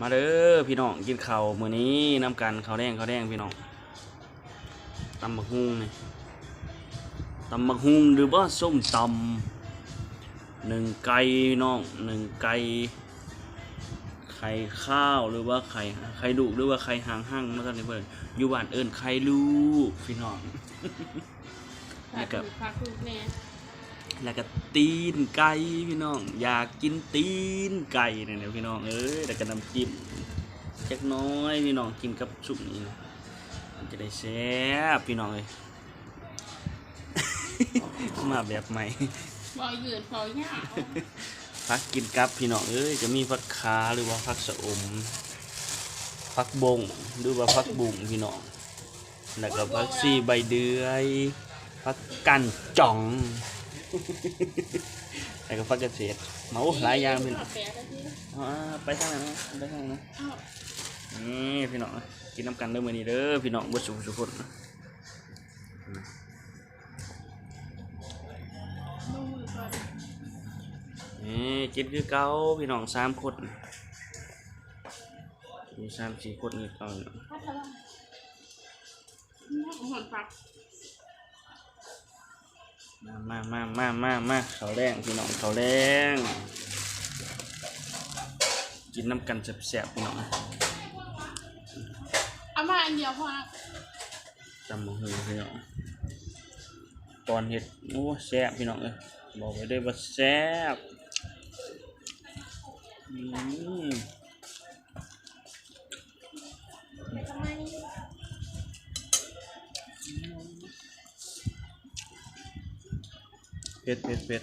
มาเด้อพี่น้องกินข้าวมื้อนี้น้ำกันข้าวแดงข้าวแดงพี่น้องตำบักฮุ่งนี่ตำบักฮุ่งหรือว่าส้มตำหนึ่งไก่พี่น้องหนึ่งไก่ไข่ข้าวหรือว่าไข่ไข่ดุหรือว่าไข่หางหั่งนะครับนี่เพิ่นอยู่บ้านเอิ้นไข่ลูกพี่น้องแล้วก็พักลูกแน่ แล้วก็ตีนไก่พี่น้อง อยากกินตีนไก่เนี่ยนะพี่น้องเอ้ยแล้วก็น้ำจิ้มจักหน้อยพี่น้องกินกับสุปนี้นะมันจะได้แซ่บพี่น้องเลยมาแบบใหม่บอยยืดบอยยาวพักกินกับพี่น้องเอ้ยจะมีผักคาหรือว่าผักสะอมผักบงหรือว่าผักบุ่งพี่น้องแล้วก็ผักซีใบเดือยผักกันจ่อง แล้วก็ผักกระเฉดเมาหลายอย่างพี่น้องแปะแล้วที่อ่าไปทางไหนนะไปทางไหนนะอ้าวนี่พี่น้องกินน้ำกันเด้อมื้อนี้เด้อพี่น้องบ่สุขสุขคนนะดูมือก่อนนี่กินคือเก่าพี่น้องสามคนมีสามสี่คนคือเก่าเนาะพัดแล้วหอนพัก มามามามามามาข้าวแดงพี่น้องข้าวแดงกินน้ำกันแซ่บๆพี่น้องเอามาอันเดียวพอจำมือพี่น้องตอนเห็ดโอ้แซ่บพี่น้องเอ้ยบอกไว้ด้วยว่าแซ่บอืมไม่ เผ็ดเผ็ดเผ็ด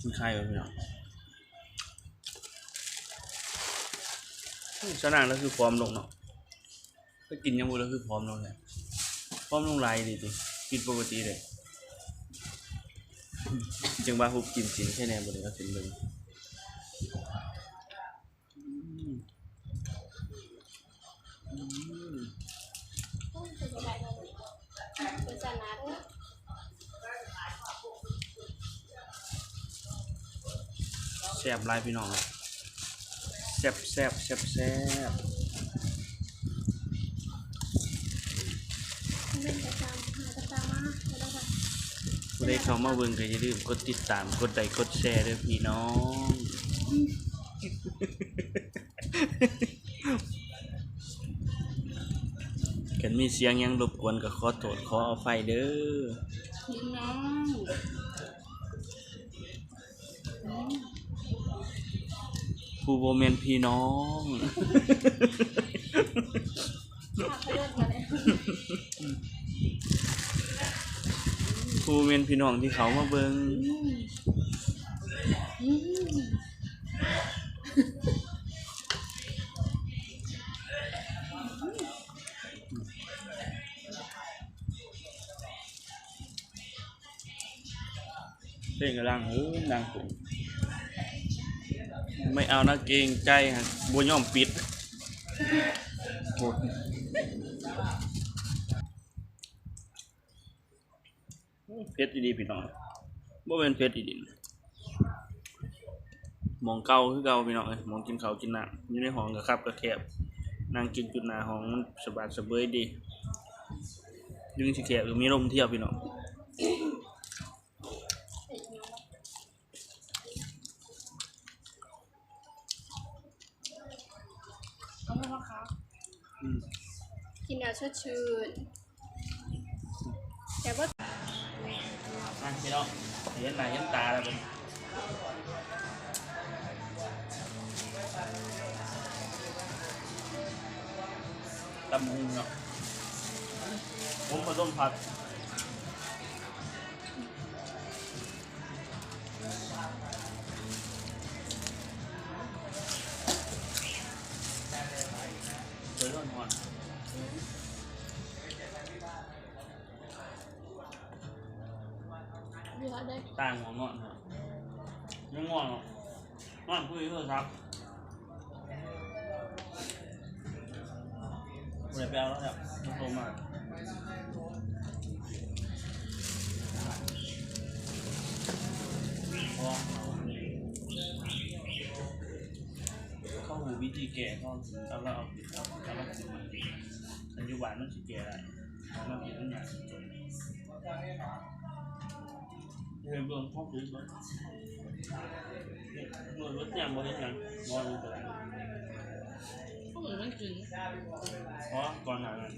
กินไข่ก่อนพี่น้องชนานแล้วคือพร้อมลงเนาะถ้ากินยังบูแล้วคือพร้อมลงเลยพร้อมลงไรดีจริงกินปกติเลย จึงว่าหุบกินจริงแค่แนวบริก็สินเลย ซ่บหลายพี่น้องแซ่บแซ่บแซ่บแซ่บเมื่องค่ะผู้ใดเข้ามาเบิ่งก็อย่าลืมกดติดตามกดไลค์กดแชร์ด้วยพี่น้องกันมีเสียงยังรบกวนก็ขอโทษขอเอภัยเด้อพี่น้อง ผู้บ่แม่นพี่น้องขับไปเมาเลยผู้แม่นพี่น้องที่เขามาเบิงเพลงกำลังเฮ้ยดังสุด ไม่เอานะเกรงใจฮะบ่ยอมปิดโหดเพชรดีๆพี่น้องบ่เป็นเพชรดีๆมองเก่าคือเก่าพี่น้องมองกินเขากินหน้ำอยู่ในห้องก็ครับก็แคบนั่งกินจุดหนาห้องมันสบายสบายดีดึงสิแคบหรือมีลมเที่ยวพี่น้อง เอาไปมาครับ อืม กินชดชื่นแต่ว่าอะพี่น้องเห็นหน้าเห็นตาแล้วเป็นตำหุงเนาะผมผสมผัดเดี๋ยวร้อนหอน ต่างหัวงอนครับยังง่วงหรอกง่วงคุยโทรศัพท์เดี๋ยวไปเอาแล้วครับมันโทรมาพอวิธีแก่ก็เอาเราเอาเอาเอาเรากินมันปัจจุบันมันสิแก่อะไรมันกินมันอยากจนเฮ้ยเบิ่งพ่อคือเบิ่งเมื่อรถยังบ่เห็นยังากมัน มันกินเพราะก่อนหน้านั้น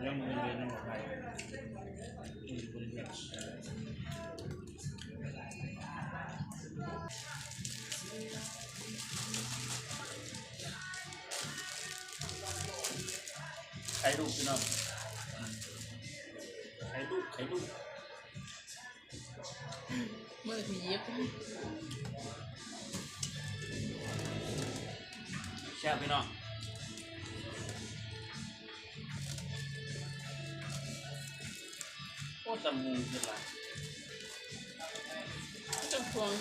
เรื่องมันเรียนในหมดไท ผีเย็บแช่บพี่น้องโอ้จมูกเป็นไรจังพวง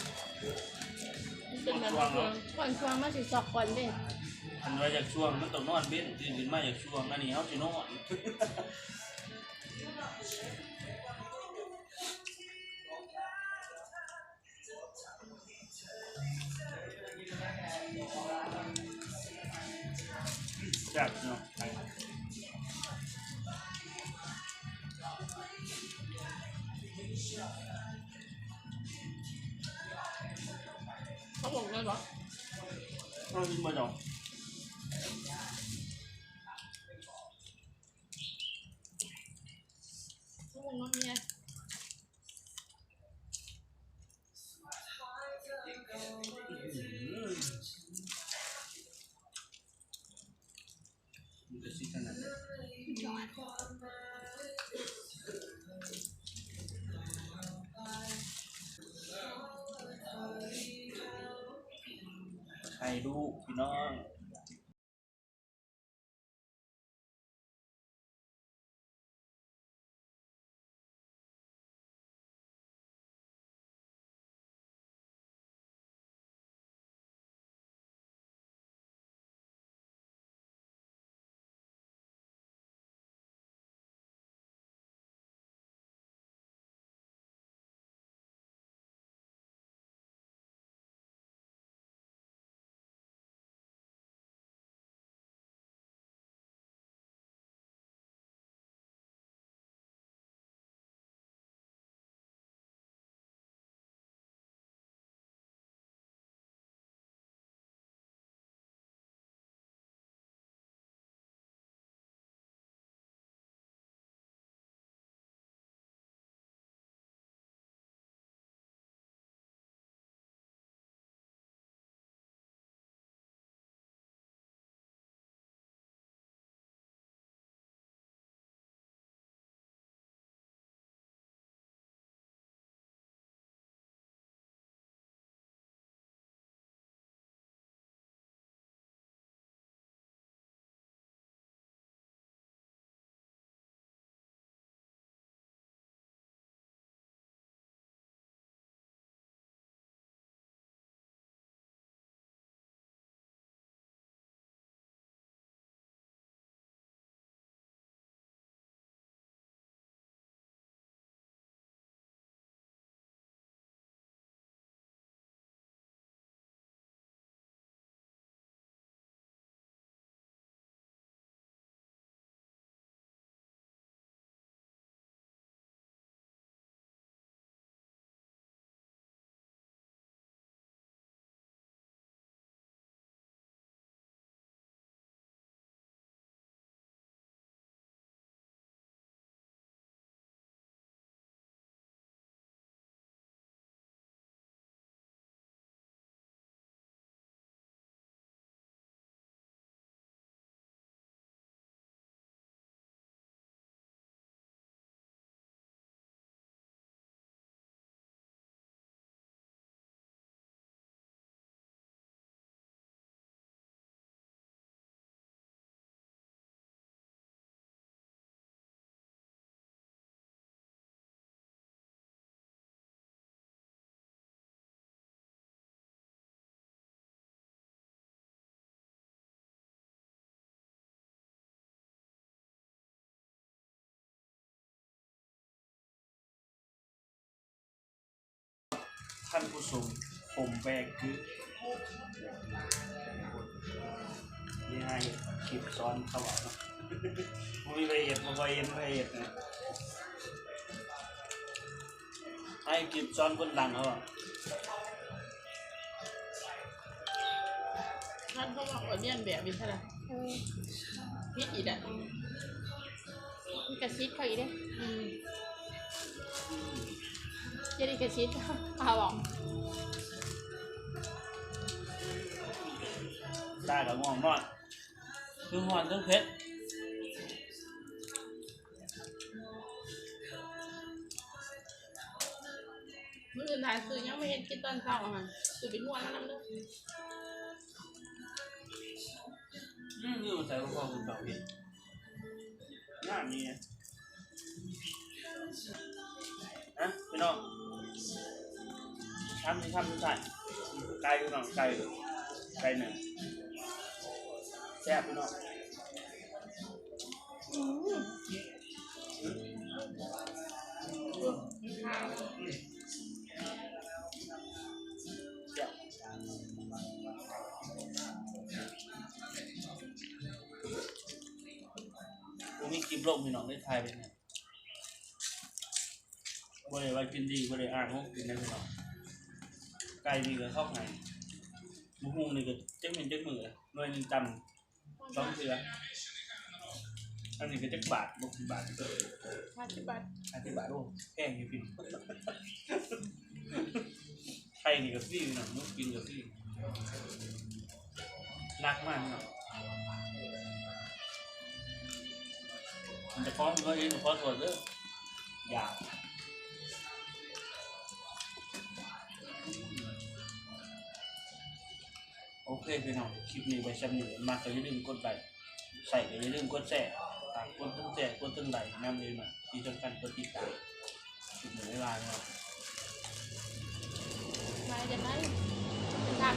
มันเป็นแบบพวงก่อนพวงมาสิสอกก่อนเด้อันว่าอยากช่วงมันต้องนอนเบ้นตื่นขึ้นมาอยากช่วงอันนี้เขาสินอน แซ่บเนาะเขาบอกเลยเหรอเรากินมาจ้ะเขาบอกน้องเมีย ใครดูพี่น้อง ท่านผู้ชมผมแบกคือนี่ให้คลิปซ้อนเขาบอกเนาะมึงมีไปเห็ดมึงไปเห็นไปเห็ดนะให้คลิปซ้อนคนดังเขาบอกท่านเขาบอกว่าเรียนแบบอยู่ใช่ไหมพิษอีกอะมีกระชิดเขาอีกเด้อืม เจดีกระชิดเขาบอกได้กับง่วงนอนคือหอนทั้งเพชรเมื่อคืนถ่ายซื้อยังไม่เห็นกินตอนเช้าอะซื้อเป็นหัวแล้วน้ำเด้ออืมนี่มันใส่ลูกคอคุณสองพี่งานนี้นะ นะพี่น้องทำนี่ทำนี่ใส่ไก่พี่น้องไก่ไก่หนึ่งแซ่บพี่น้องวูมิคลิปลงพี่น้องได้ทายไปเนี่ย ได้ว่ากินดีบ่ได้อ่านพวกกินได้พี่น้องไก่นี่ก็เข้าไงหมูฮูนี่ก็เจ๊งเป็นเจ๊งมือเลยหน่วยหนึงจำสองเสืออันนี้ก็เจ๊กบาทบกบาทห้าสิบบาทอันนี้บาทโอ้แพงอยู่พี่น้องไทยนี่ก็ฟรีพี่น้องมุกกินก็ฟรีรักมากพี่น้องมันจะฟ้องมันก็เองฟ้องตัวเด้ออยาก เคพี่น้องคลิปนี้ไว้ชั้นหนึ่งมากก็อย่าลืมกดไลค์ใส่ก็อย่าลืมกดแชร์ฝากกดตั้งแชร์กดตั้งไลค์นำเลยมาที่สำคัญกดติดตามคลิปนี้เวลาเนาะ มาจะได้เป็นทาง